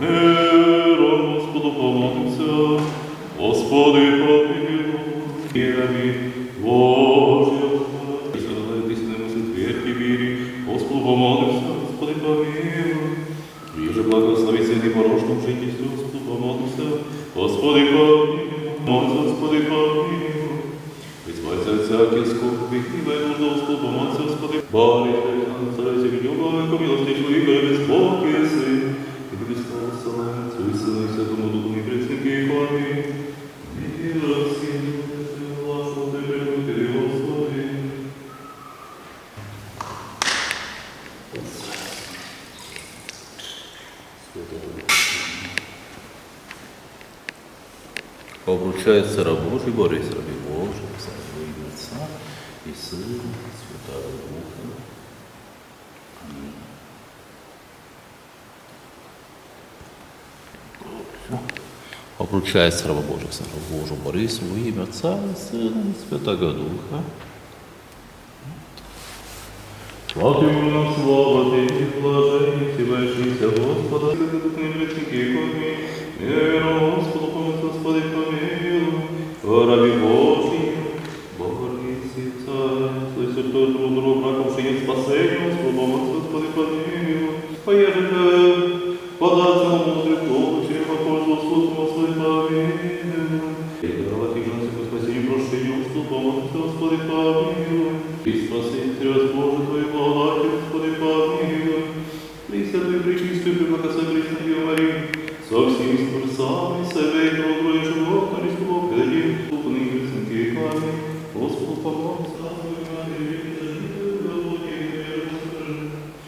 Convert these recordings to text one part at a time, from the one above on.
Yeah. Обручается раб Божий, Борис, раби Божий, во имя Отца и Сына и Святого Духа. Аминь. Обручается раба Божий, раба Божий, Борис, во имя Отца и Сына и Святого Духа. Славимо нам слава Ти, блаженні, всі вешніся Господа, і духни прецники, комі, віра Господу, помилуй, Господи, помилуй, Помилуй, Господи, помилуй, і спаси, Христ Боже, Твою благодаті, Господи, помилуй, Пресвятую, пречистую, преблагослови, Преснодію Марію, со всіми спорцами себе і кровою живого, на різкого педі, купаний висинки і камінь, Господу помогу, славою Марії,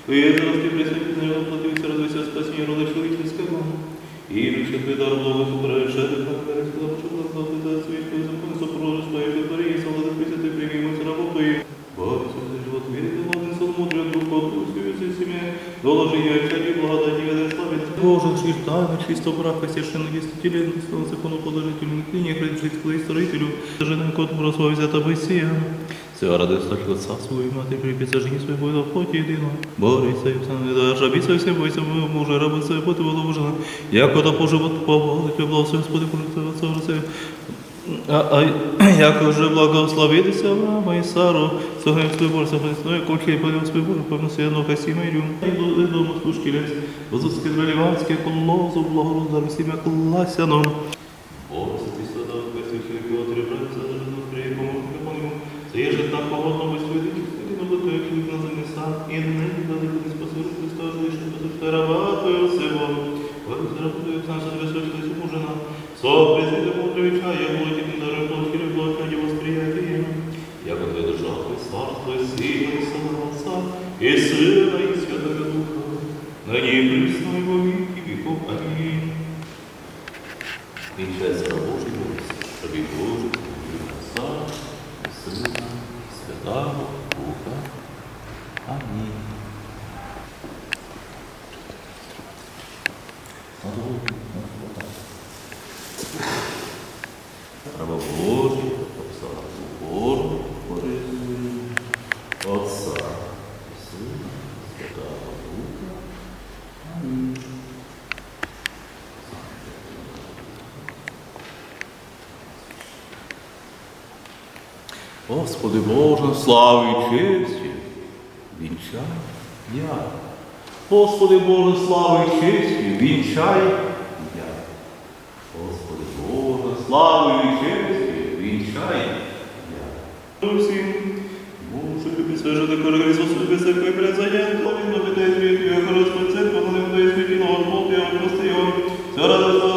Приєдності нього платився, розвися спасіння рода чоловіческого. І речі ти дар Бога Боже, за живот вірити, один сон мудрий, друг Богу, всю сім'я, доложи я всякій благодаті, веде славі. Боже, чистами, чисто брака, священно десятилетний, стал закону положительный, ныне хранит жизнь строителю, жена кот прославить за тобой. Все ради столько отца свою, мати приписа жені свою, буде в плоті єдино. Борися, і все не даш, обіцяй все, бойся, моєму мужа, раби себе, поти воложена. Як ота по животу повалить, благослови, Господи, Боже, Отця, Отця, а, як уже благословитися вам, і Сару, Христою, коли подав свою борця, певно сіяно Касімирю, і до дому служкілець, Возуцьке Дреліванське, колозу, благороздар, всіма класяном. На ней присно и во веки веков. Аминь. Вінчається раб Божий, Борис, раби Божий, во имя Отца и Сына и Святого Духа. Аминь. Надо було, ну, отак. Раба Божий, Отца, Божий, Борис, Отца і Сина, і Святого Духа. Амінь. Господи Боже, слави і честі, вінчай я. Господи Боже, слави і честі, вінчай я. Господи Боже, слави і честі, вінчай я. Усім, Боже, люби свежити кори Ісусу, люби церкви предзаєм, повинно людей світ, і Господь церква, коли буде світіло, Господь, і прости його, все ради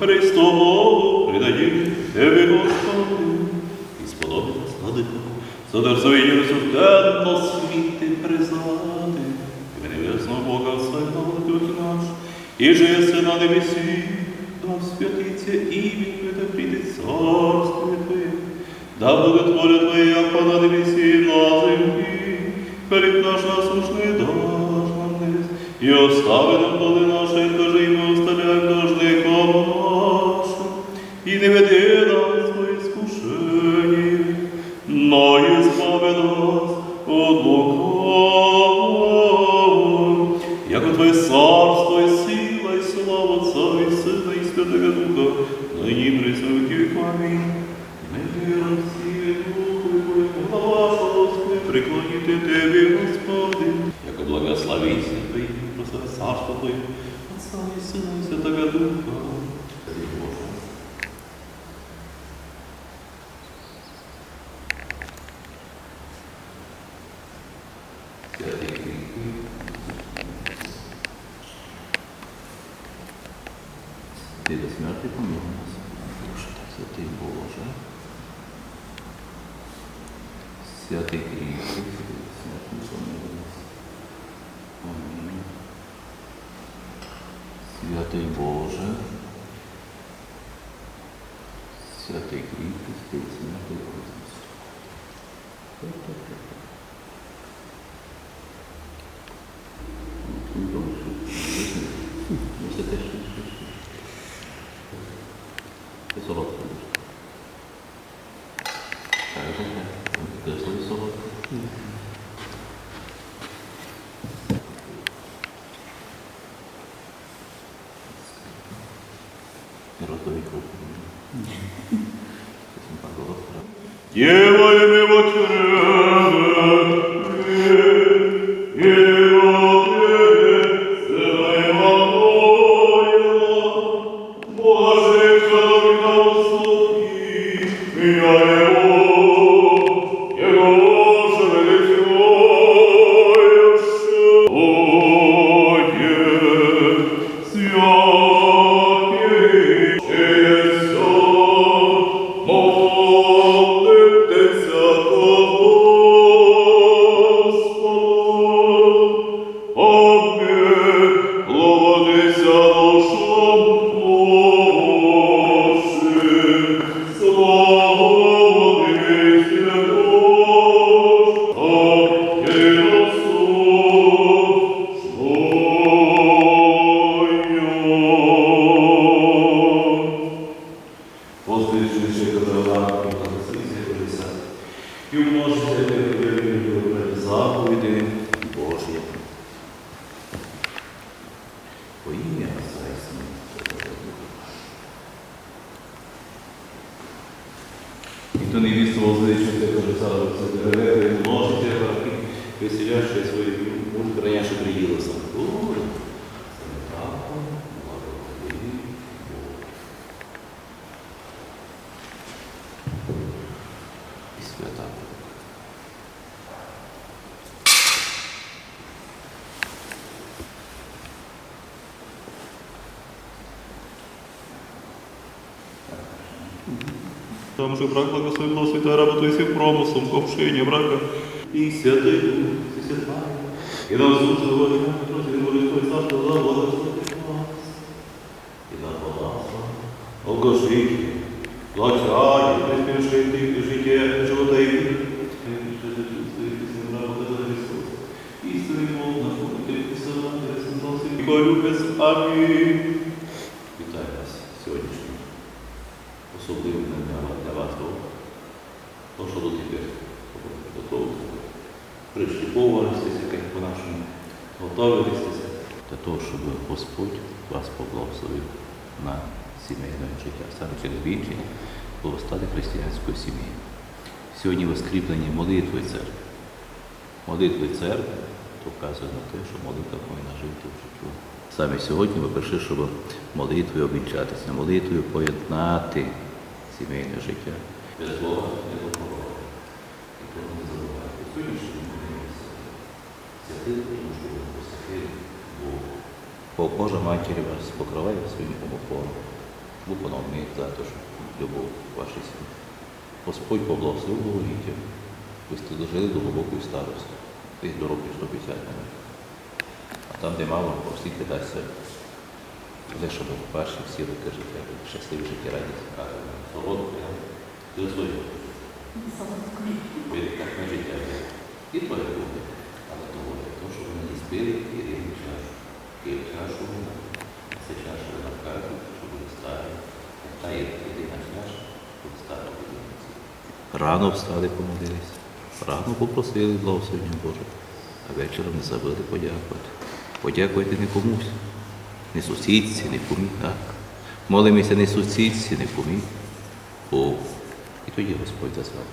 Христову придаємо Тебе, Господи, і сподобай нас владико, задерзує результатно світи признати, і небесного Бога Вселенного Дух наш, і же єси на небесі, да святиться ім'я да прийде царство Твоє, да буде воля Твоя, як на небесі на землі, хліб наш насушний даш нам днес, і остави нам доли яко благословися Твоїм, прослави царство Твоє, Отця і Сина, і Святого Духа. Святий Боже. Святий Христос, ти до смерти помилуй нас. Це теж це солодке. Так, так, так. Це все солодке. І ротові крупи. Це так солодке. Дівою ми в Боже, і умножити тебе заповіді Божі. Во ім'я Отця і Сина і Святого Духа. І то невісту возвеличити, каже, зараз це дереве, множити раки, веселяще свої Там же брак благословил святая раба Твоя всех промыслом, ковшения брака. И святый Дух, и святая. И нам служит Господи, против Божий Твой царство, да, благослови нас. И на благослови. Алгошики, плачай, приспеши ты, житие, живота и мира. Істинний Бог наш, ти писав, я Сімейне життя, саме через вінчення було стати християнською сім'єю. Сьогодні ви скріплені молитвою церкви. Молитвою церкви то на те, що молитва повинна жити в життю. Саме сьогодні ви прийшли, щоб молитвою обвінчатися, молитвою поєднати сімейне життя. Без Бога не допомога. І того не забувайте. Сьогодні ще не молимося. Святих, тому що ви посвятили Богу. Бо Божа матір вас покриває своїм опором, лупаном мир, затишок, любов вашій сім'ї. Господь поблагословив довголіття, ви сте дожили до глибокої старості, десь до років 150 мабуть. А там, де мало, простіть дасться лише до перші всі роки життя, щасливі життя, радість, а свободу прямо. Ти своє. Великахне життя. І твоє буде, але того, тому що вони збили і рівні чашу. І чашу вона, це чаша вона старі. Та є єдина буде стара будівниця. Рано встали, помолились, рано попросили благословення Боже, а вечором не забули подякувати. Подякувати не комусь, не сусідці, не кумі, так? Молимося не сусідці, не кумі, Богу. І тоді Господь зазвав.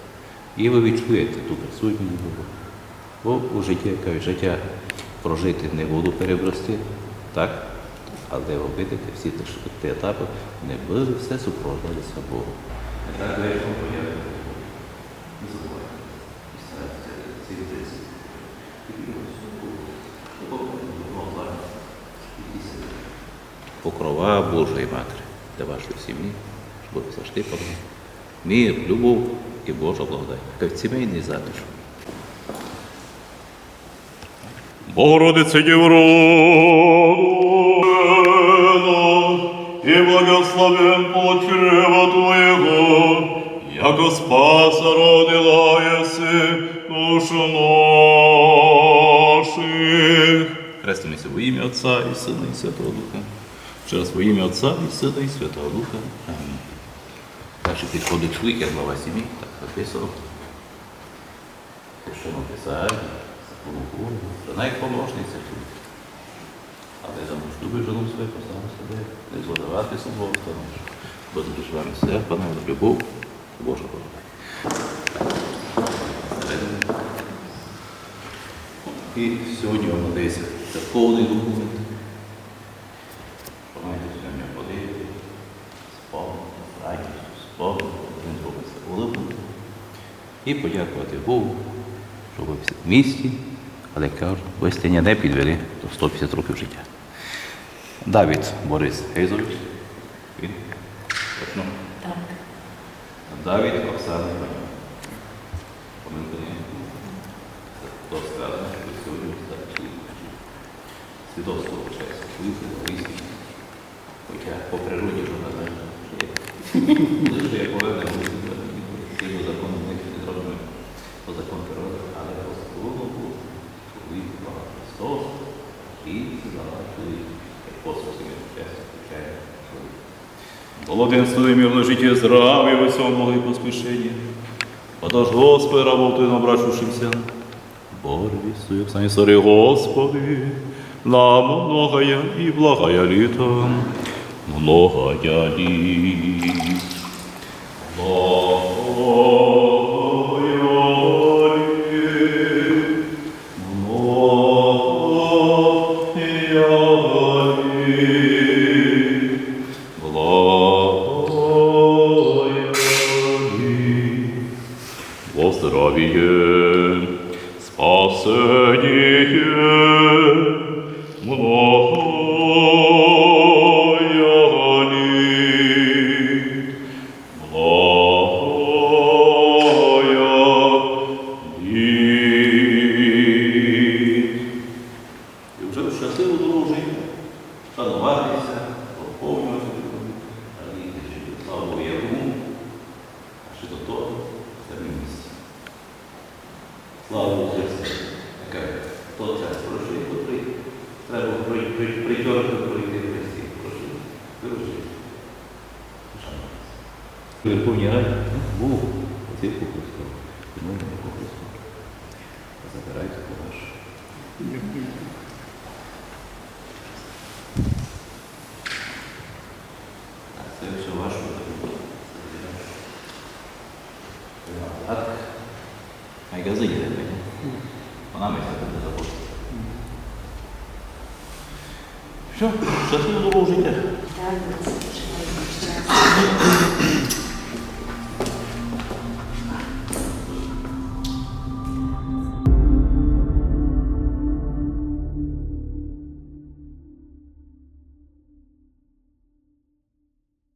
І ви відчуєте ту присутність Бога. Бо у житті, як життя прожити не воду перебрости, так? Але обидити всі ті, етапи не були все супроводжувалися Богом. Так. Не забувайте. Бог, Бог, Бог, і себе. Покрова Божої Матері для вашої сім'ї, щоб ви завжди подали. Мир, любов і Божа благодать. Як сімейний затишок. Богородице Дівроду, Сина і Святого Духа. Ще раз во ім'я Отця і Сина і Святого Духа. Амінь. Перший підходить чоловік, як глава сім'ї, так записував. Що написати, закону жена як помощниця тут. Але за муж жену своє поставив себе, не злодавати собою становиш. Бо з вами все, пане, любов, Божа благодать. І сьогодні вам надається церковний документ. І подякувати Богу, що ви в місті, але кажуть, ви стіня не підвели до 150 років життя. Давід Борис Гейзович. Він? Точно? Так. Давід Оксана. Свідоцтво вчається. Хоча по природі вже не є. Лише я повинен бути згідно закону ми не зробимо по закону природи, але по закону був чоловік багато Христос, і сказала чоловік, як посол собі чесно включає чоловік. Благоденствуй мирно життя здраві, во всьому могли поспішення. Подаж Господи, на Твоим обращавшимся. Борви, Оксане, сори Господи, нам многое и благое лето, многое ли. Шануватися, поповнювати, радіти, що слава Богу, я тому, а ще до того це в місці. Слава Христу. Яка той час пройшли, котрий треба при- при- прийтерти пройти Христі. Пройшли, вирушили. Шануватися. В Верховній Раді Богу, оці по Христу, і ми не по Христу. Забирайте по ваш. А це все ваше. Так. магазин не буде. Вона ми буде забути. Все, щасливо життя. Щастя.